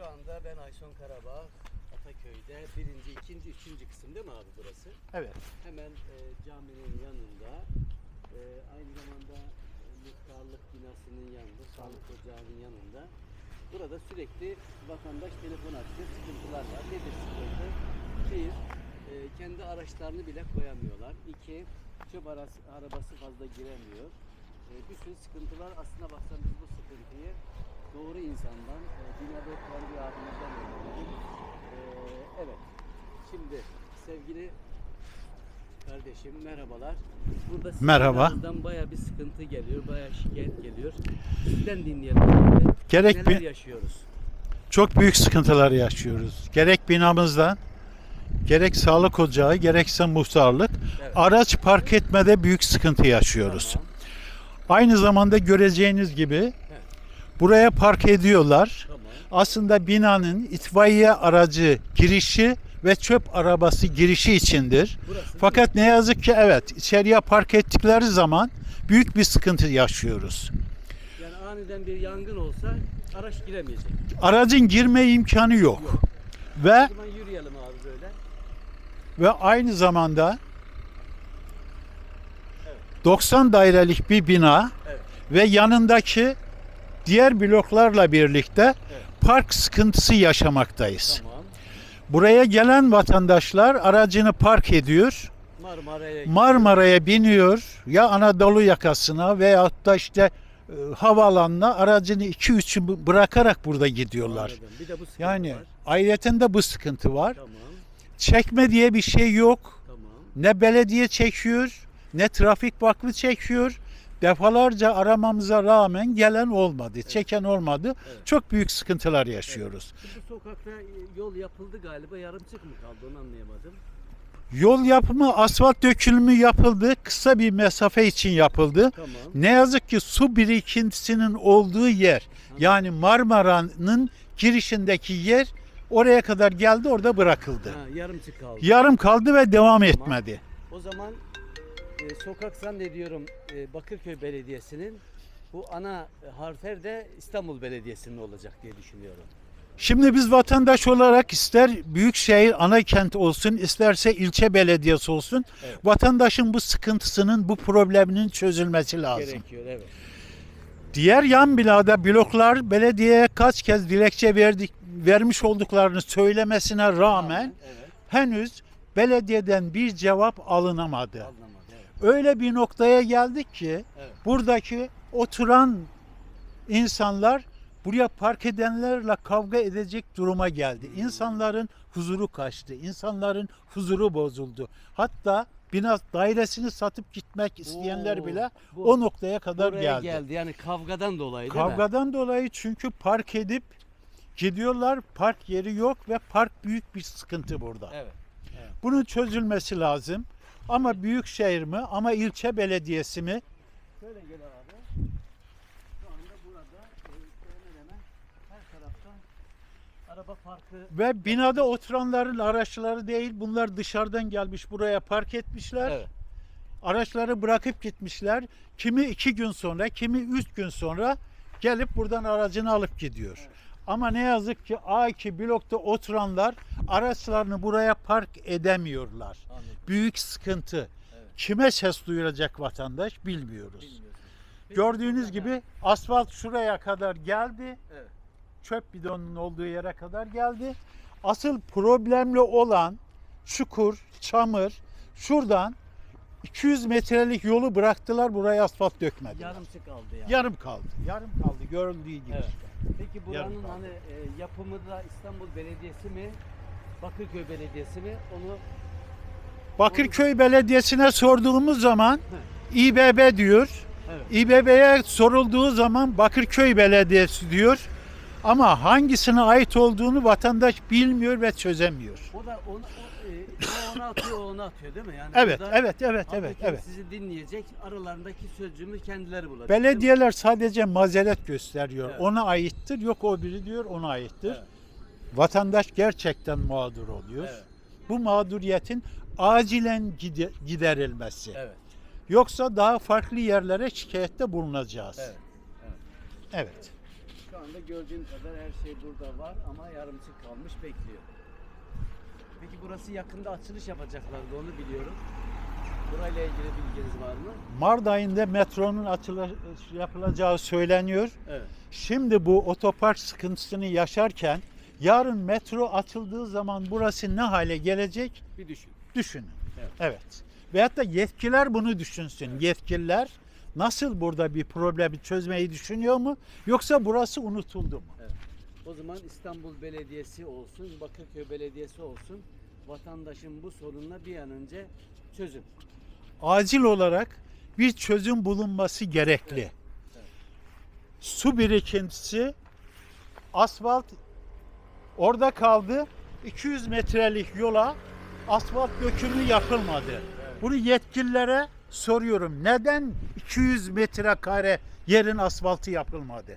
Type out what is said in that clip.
Şu anda ben Ayson Karabağ, Ataköy'de birinci, ikinci, üçüncü kısım değil mi abi burası? Evet. Hemen e, caminin yanında, e, aynı zamanda e, muhtarlık binasının yanında, sağlık ocağının yanında. Burada sürekli vatandaş telefon açıyor, sıkıntılar var. Nedir sıkıntı? Bir, e, kendi araçlarını bile koyamıyorlar. İki, çöp arası, arabası fazla giremiyor. E, bir sürü sıkıntı var. Aslına baksan biz bu sıkıntıyı doğru insandan, e, dünyada okuyan bir abimizden öğrendik. E, evet, şimdi sevgili kardeşim merhabalar. Burada Merhaba. Baya bir sıkıntı geliyor, baya şikayet geliyor. Sizden dinleyelim. Gerek Neler bir- yaşıyoruz? Çok büyük sıkıntılar yaşıyoruz. Gerek binamızda, gerek sağlık ocağı, gerekse muhtarlık. Evet. Araç park etmede büyük sıkıntı yaşıyoruz. Tamam, Aynı zamanda göreceğiniz gibi buraya park ediyorlar. tamam. Aslında binanın itfaiye aracı girişi ve çöp arabası girişi içindir. Burası Fakat ne yazık ki evet içeriye park ettikleri zaman büyük bir sıkıntı yaşıyoruz. yani aniden bir yangın olsa araç giremeyecek. Aracın girme imkanı yok. Yok. Ve O zaman yürüyelim abi böyle. ve aynı zamanda Evet. 90 dairelik bir bina Evet. ve yanındaki diğer bloklarla birlikte Evet. park sıkıntısı yaşamaktayız. Tamam. Buraya gelen vatandaşlar aracını park ediyor. Marmara'ya Marmara'ya biniyor ya Anadolu yakasına veyahut da işte e, aracını 2-3 bırakarak burada gidiyorlar. Yani var. ayrıyeten de bu sıkıntı var. Tamam. Çekme diye bir şey yok. Tamam. Ne belediye çekiyor, ne trafik vakfı çekiyor. Defalarca aramamıza rağmen gelen olmadı, çeken olmadı. Evet. Çok büyük sıkıntılar yaşıyoruz. Şimdi bu sokakta e, yol yapıldı galiba yarımçık mı kaldı onu anlayamadım. Yol yapımı, asfalt dökülümü yapıldı. Kısa bir mesafe için yapıldı. Tamam. Ne yazık ki su birikintisinin olduğu yer, yani Marmara'nın girişindeki yer oraya kadar geldi, orada bırakıldı. Ha, yarımçık kaldı. Yarım kaldı ve devam etmedi. O zaman e, sokak zannediyorum e, Bakırköy Belediyesi'nin bu ana e, harfer de İstanbul Belediyesi'nin olacak diye düşünüyorum. Şimdi biz vatandaş olarak ister büyükşehir ana kent olsun, isterse ilçe belediyesi olsun, Evet. vatandaşın bu sıkıntısının, bu probleminin çözülmesi lazım. Gerekiyor evet. Diğer yan binada bloklar belediyeye kaç kez dilekçe verdik, vermiş olduklarını söylemesine rağmen evet. henüz belediyeden bir cevap alınamadı. Anlamadım. Evet. Öyle bir noktaya geldik ki Evet. buradaki oturan insanlar buraya park edenlerle kavga edecek duruma geldi. İnsanların huzuru kaçtı. İnsanların huzuru bozuldu. Hatta bina dairesini satıp gitmek isteyenler Oo, bile bu- o noktaya kadar geldi. geldi. Yani kavgadan dolayı değil mi? Kavgadan dolayı çünkü park edip gidiyorlar. Park yeri yok ve park büyük bir sıkıntı burada. Evet. Bunun çözülmesi lazım. Ama büyük şehir mi ama ilçe belediyesi mi? Şöyle gel abi. Şu anda burada e, hemen hemen her taraftan araba parkı Ve binada oturanların araçları değil bunlar dışarıdan gelmiş buraya park etmişler. Evet. Araçları bırakıp gitmişler. Kimi iki gün sonra kimi üç gün sonra gelip buradan aracını alıp gidiyor. Evet. Ama ne yazık ki A2 blokta oturanlar araçlarını buraya park edemiyorlar. Anladım. Büyük sıkıntı. Evet. Kime ses duyuracak vatandaş bilmiyoruz. Peki Gördüğünüz burada- gibi asfalt şuraya kadar geldi. Evet. Çöp bidonunun olduğu yere kadar geldi. Asıl problemli olan çukur, çamur şuradan 200 metrelik yolu bıraktılar buraya asfalt dökmediler. Yarımçı kaldı yani. Yarım kaldı. Yarım kaldı görüldüğü gibi Evet. Peki buranın hani e, yapımı da İstanbul Belediyesi mi? Bakırköy Belediyesi mi? Onu Bakırköy Belediyesi'ne sorduğumuz zaman İBB diyor. evet. İBB'ye sorulduğu zaman Bakırköy Belediyesi diyor. Ama hangisine ait olduğunu vatandaş bilmiyor ve çözemiyor. O da onu, o, e, onu atıyor, onu atıyor değil mi? Yani Evet, evet, evet, evet, evet. Sizi dinleyecek aralarındaki sözcüğümü kendileri bulacak. Belediyeler sadece mazeret gösteriyor. Evet. Ona aittir. Yok o biri diyor ona aittir. Evet. Vatandaş gerçekten mağdur oluyor. Evet. Bu mağduriyetin acilen gide- giderilmesi. Evet. Yoksa daha farklı yerlere şikayette bulunacağız. Evet. Evet. Şu anda gördüğüm kadar her şey burada var ama yarımçık kalmış bekliyor. Peki burası yakında açılış yapacaklardı onu biliyorum. Burayla ilgili bilginiz var mı? Mart ayında metronun açıla- yapılacağı söyleniyor. Evet. Şimdi bu otopark sıkıntısını yaşarken yarın metro açıldığı zaman burası ne hale gelecek Bir düşün. düşünün. Evet. Evet. Veyahut da yetkililer bunu düşünsün. Yetkililer nasıl burada bir problemi çözmeyi düşünüyor mu? Yoksa burası unutuldu mu? O zaman İstanbul Belediyesi olsun, Bakırköy Belediyesi olsun vatandaşın bu sorununa bir an önce çözüm. Acil olarak bir çözüm bulunması gerekli. Evet. Su birikintisi, asfalt orada kaldı. 200 metrelik yola asfalt dökümü yapılmadı. Bunu yetkililere soruyorum. Neden 200 metrekare yerin asfaltı yapılmadı?